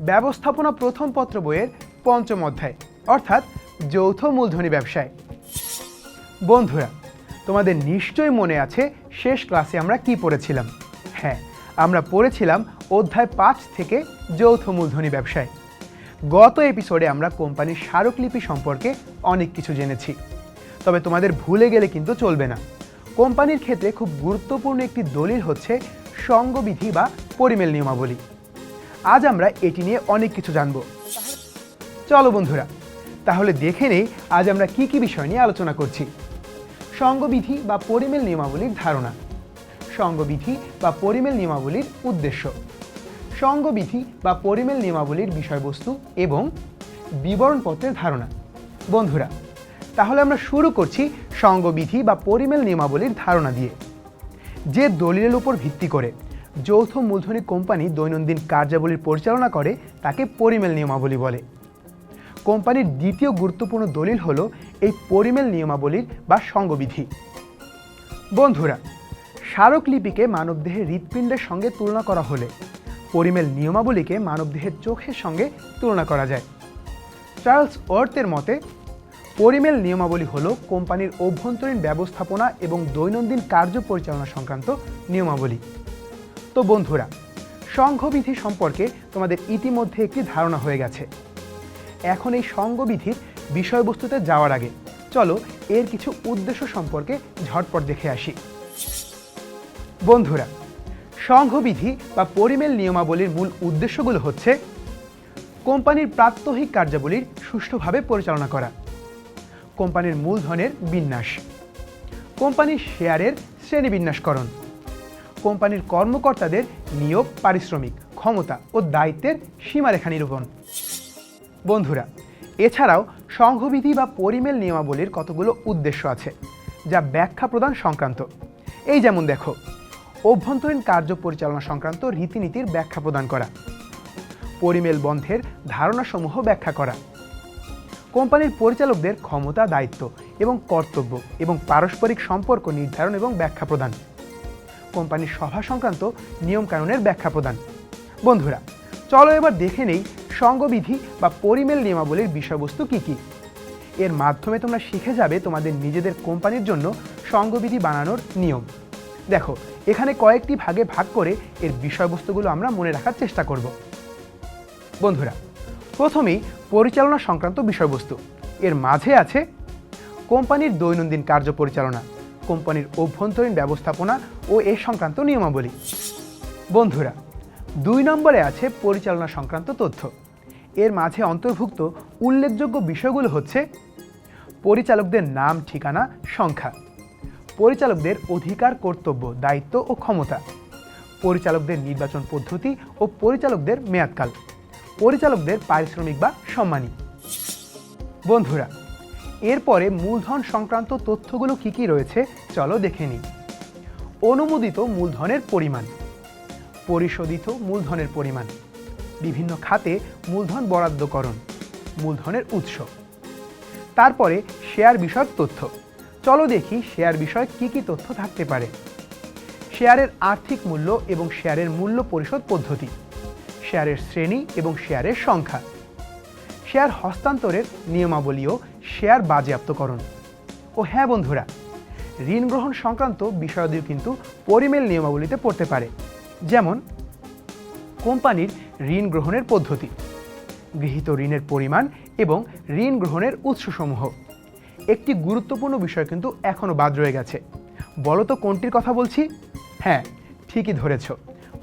ব্যবস্থাপনা প্রথম পত্র বইয়ের পঞ্চম অধ্যায়, অর্থাৎ যৌথ মূলধনী ব্যবসায়। বন্ধুরা, তোমাদের নিশ্চয়ই মনে আছে শেষ ক্লাসে আমরা কি পড়েছিলাম? হ্যাঁ আমরা পড়েছিলাম অধ্যায় পাঁচ থেকে যৌথ মূলধনী ব্যবসায়। গত এপিসোডে আমরা কোম্পানির স্মারকলিপি সম্পর্কে অনেক কিছু জেনেছি। তবে তোমাদের ভুলে গেলে কিন্তু চলবে না। কোম্পানির ক্ষেত্রে খুব গুরুত্বপূর্ণ একটি দলিল হচ্ছে সঙ্গবিধি বা পরিমেল নিয়মাবলী। আজ আমরা এটি নিয়ে অনেক কিছু জানব। চলো বন্ধুরা, তাহলে দেখে নেই আজ আমরা কি কি বিষয় নিয়ে আলোচনা করছি। সঙ্গবিধি বা পরিমেল নিয়মাবলীর ধারণা, সঙ্গবিধি বা পরিমেল নিয়মাবলীর উদ্দেশ্য, সঙ্গবিধি বা পরিমেল নিয়মাবলীর বিষয়বস্তু এবং বিবরণপত্রের ধারণা। বন্ধুরা, তাহলে আমরা শুরু করছি সঙ্গবিধি বা পরিমেল নিয়মাবলীর ধারণা দিয়ে, যে দলিলের উপর ভিত্তি করে যৌথ মূলধনী কোম্পানি দৈনন্দিন কার্যাবলীর পরিচালনা করে, তাকে পরিমেল নিয়মাবলী বলে। কোম্পানির দ্বিতীয় গুরুত্বপূর্ণ দলিল হল এই পরিমেল নিয়মাবলীর বা সঙ্গবিধি। বন্ধুরা, স্মারকলিপিকে মানবদেহের হৃৎপিণ্ডের সঙ্গে তুলনা করা হলে পরিমেল নিয়মাবলীকে মানবদেহের চোখের সঙ্গে তুলনা করা যায়। চার্লস ওয়ার্থের মতে, পরিমেল নিয়মাবলী হল কোম্পানির অভ্যন্তরীণ ব্যবস্থাপনা এবং দৈনন্দিন কার্য পরিচালনা সংক্রান্ত নিয়মাবলী। তো বন্ধুরা, সংঘবিধি সম্পর্কে তোমাদের ইতিমধ্যে একটি ধারণা হয়ে গেছে। এখন এই সংঘবিধির বিষয়বস্তুতে যাওয়ার আগে, চলো এর কিছু উদ্দেশ্য সম্পর্কে ঝটপট দেখে আসি। বন্ধুরা, সংঘবিধি বা পরিমেল নিয়মাবলীর মূল উদ্দেশ্যগুলো হচ্ছে কোম্পানির প্রাত্যহিক কার্যাবলীর সুষ্ঠুভাবে পরিচালনা করা, কোম্পানির মূলধনের বিন্যাস, কোম্পানির শেয়ারের শ্রেণীবিন্যাসকরণ কোম্পানির কর্মকর্তাদের নিয়োগ, পারিশ্রমিক, ক্ষমতা ও দায়িত্বের সীমারেখা নিরূপণ। বন্ধুরা, এছাড়াও সংঘবিধি বা পরিমেল নিয়মাবলীর কতগুলো উদ্দেশ্য আছে, যা ব্যাখ্যা প্রদান সংক্রান্ত। এই যেমন দেখো, অভ্যন্তরীণ কার্য পরিচালনা সংক্রান্ত রীতিনীতির ব্যাখ্যা প্রদান করা, পরিমেল বন্ধের ধারণাসমূহ ব্যাখ্যা করা, কোম্পানির পরিচালকদের ক্ষমতা, দায়িত্ব এবং কর্তব্য এবং পারস্পরিক সম্পর্ক নির্ধারণ এবং ব্যাখ্যা প্রদান। কোম্পানির সভা সংক্রান্ত নিয়মকানুনের ব্যাখ্যা প্রদান। বন্ধুরা, চলো এবার দেখে নেই সঙ্গবিধি বা পরিমেল নিয়মাবলীর বিষয়বস্তু কি কি। এর মাধ্যমে তোমরা শিখে যাবে তোমাদের নিজেদের কোম্পানির জন্য সঙ্গবিধি বানানোর নিয়ম। দেখো, এখানে কয়েকটি ভাগে ভাগ করে এর বিষয়বস্তুগুলো আমরা মনে রাখার চেষ্টা করব। বন্ধুরা, প্রথমেই পরিচালনা সংক্রান্ত বিষয়বস্তু। এর মাঝে আছে কোম্পানির দৈনন্দিন কার্য পরিচালনা। কোম্পানির অভ্যন্তরীণ ব্যবস্থাপনা ও এ সংক্রান্ত নিয়মাবলী। বন্ধুরা, দুই নম্বরে আছে পরিচালনা সংক্রান্ত তথ্য। এর মাঝে অন্তর্ভুক্ত উল্লেখযোগ্য বিষয়গুলো হচ্ছে পরিচালকদের নাম, ঠিকানা, সংখ্যা, পরিচালকদের অধিকার, কর্তব্য, দায়িত্ব ও ক্ষমতা, পরিচালকদের নির্বাচন পদ্ধতি ও পরিচালকদের মেয়াদকাল, পরিচালকদের পারিশ্রমিক বা সম্মানী। বন্ধুরা এরপরে মূলধন সংক্রান্ত তথ্যগুলো কি কি রয়েছে, চলো দেখে নিই। অনুমোদিত মূলধনের পরিমাণ, পরিশোধিত মূলধনের পরিমাণ, বিভিন্ন খাতে মূলধন বরাদ্দকরণ, মূলধনের উৎস। তারপরে শেয়ার বিষয়ক তথ্য, চলো দেখি শেয়ার বিষয়ক কি কি তথ্য থাকতে পারে। শেয়ারের আর্থিক মূল্য এবং শেয়ারের মূল্য পরিশোধ পদ্ধতি, শেয়ারের শ্রেণি এবং শেয়ারের সংখ্যা, শেয়ার হস্তান্তরের নিয়মাবলী ও শেয়ার বাজেয়াপ্তকরণ ও হ্যাঁ বন্ধুরা, ঋণ গ্রহণ সংক্রান্ত বিষয়াদিও কিন্তু পরিমেল নিয়মাবলীতে পড়তে পারে। যেমন, কোম্পানির ঋণ গ্রহণের পদ্ধতি, গৃহীত ঋণের পরিমাণ এবং ঋণ গ্রহণের উৎসসমূহ। একটি গুরুত্বপূর্ণ বিষয় কিন্তু এখনও বাদ রয়ে গেছে। বলো তো কোনটির কথা বলছি? হ্যাঁ ঠিকই ধরেছ।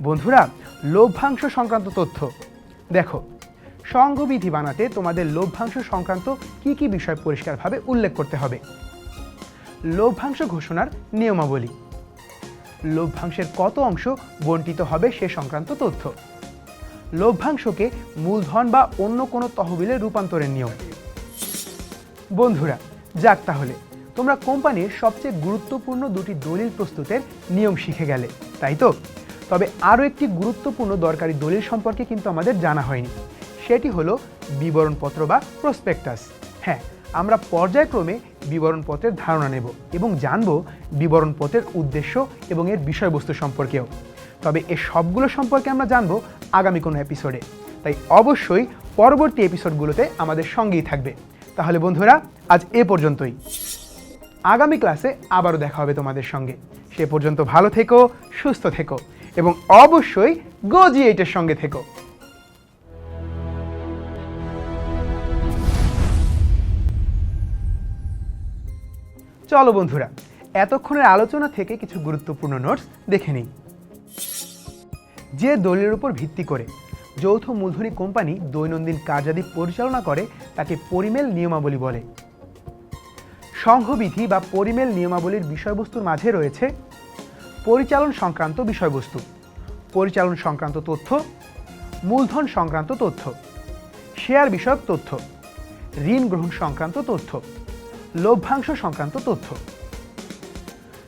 বন্ধুরা, লভ্যাংশ সংক্রান্ত তথ্য। দেখো সংঘবিধি বানাতে তোমাদের লভ্যাংশ সংক্রান্ত কি কি বিষয় পরিষ্কারভাবে উল্লেখ করতে হবে? লভ্যাংশ ঘোষণার নিয়মাবলী। লভ্যাংশের কত অংশ বন্টিত হবে সে সংক্রান্ত তথ্য। লভ্যাংশকে মূলধন বা অন্য কোনো তহবিলে রূপান্তরের নিয়ম। বন্ধুরা, যাক তাহলে, তোমরা কোম্পানির সবচেয়ে গুরুত্বপূর্ণ দুটি দলিল প্রস্তুতের নিয়ম শিখে গেলে, তাই তো? তবে আরও একটি গুরুত্বপূর্ণ দরকারি দলিল সম্পর্কে কিন্তু আমাদের জানা হয়নি। সেটি হলো বিবরণপত্র বা প্রসপেক্টাস হ্যাঁ আমরা পর্যায়ক্রমে বিবরণপত্রের ধারণা নেব এবং জানব বিবরণপত্রের উদ্দেশ্য এবং এর বিষয়বস্তু সম্পর্কেও। তবে এ সবগুলো সম্পর্কে আমরা জানব আগামী কোনো এপিসোডে তাই অবশ্যই পরবর্তী এপিসোডগুলোতে আমাদের সঙ্গেই থাকবে। তাহলে বন্ধুরা, আজ এ পর্যন্তই। আগামী ক্লাসে আবারও দেখা হবে তোমাদের সঙ্গে। সে পর্যন্ত ভালো থেকো, সুস্থ থেকো এবং অবশ্যই গোজি এইটের সঙ্গে থেকো। চলো বন্ধুরা, এতক্ষণের আলোচনা থেকে কিছু গুরুত্বপূর্ণ নোটস দেখে নিই। যে দলিলের উপর ভিত্তি করে যৌথ মূলধনী কোম্পানি দৈনন্দিন কার্যাদি পরিচালনা করে, তাকে পরিমেল নিয়মাবলী বলে। সংঘবিধি বা পরিমেল নিয়মাবলীর বিষয়বস্তুর মাঝে রয়েছে পরিচালন সংক্রান্ত বিষয়বস্তু, পরিচালন সংক্রান্ত তথ্য, মূলধন সংক্রান্ত তথ্য শেয়ার বিষয়ক তথ্য, ঋণ গ্রহণ সংক্রান্ত তথ্য। লভ্যাংশ সংক্রান্ত তথ্য।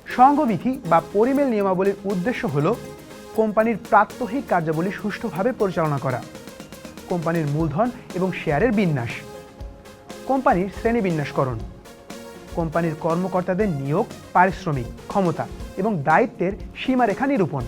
সংঘবিধি বা পরিমেল নিয়মাবলীর উদ্দেশ্য হল কোম্পানির প্রাত্যহিক কার্যাবলী সুষ্ঠুভাবে পরিচালনা করা, কোম্পানির মূলধন এবং শেয়ারের বিন্যাস, কোম্পানির শ্রেণীবিন্যাসকরণ, কোম্পানির কর্মকর্তাদের নিয়োগ, পারিশ্রমিক, ক্ষমতা এবং দায়িত্বের সীমারেখা নিরূপণ।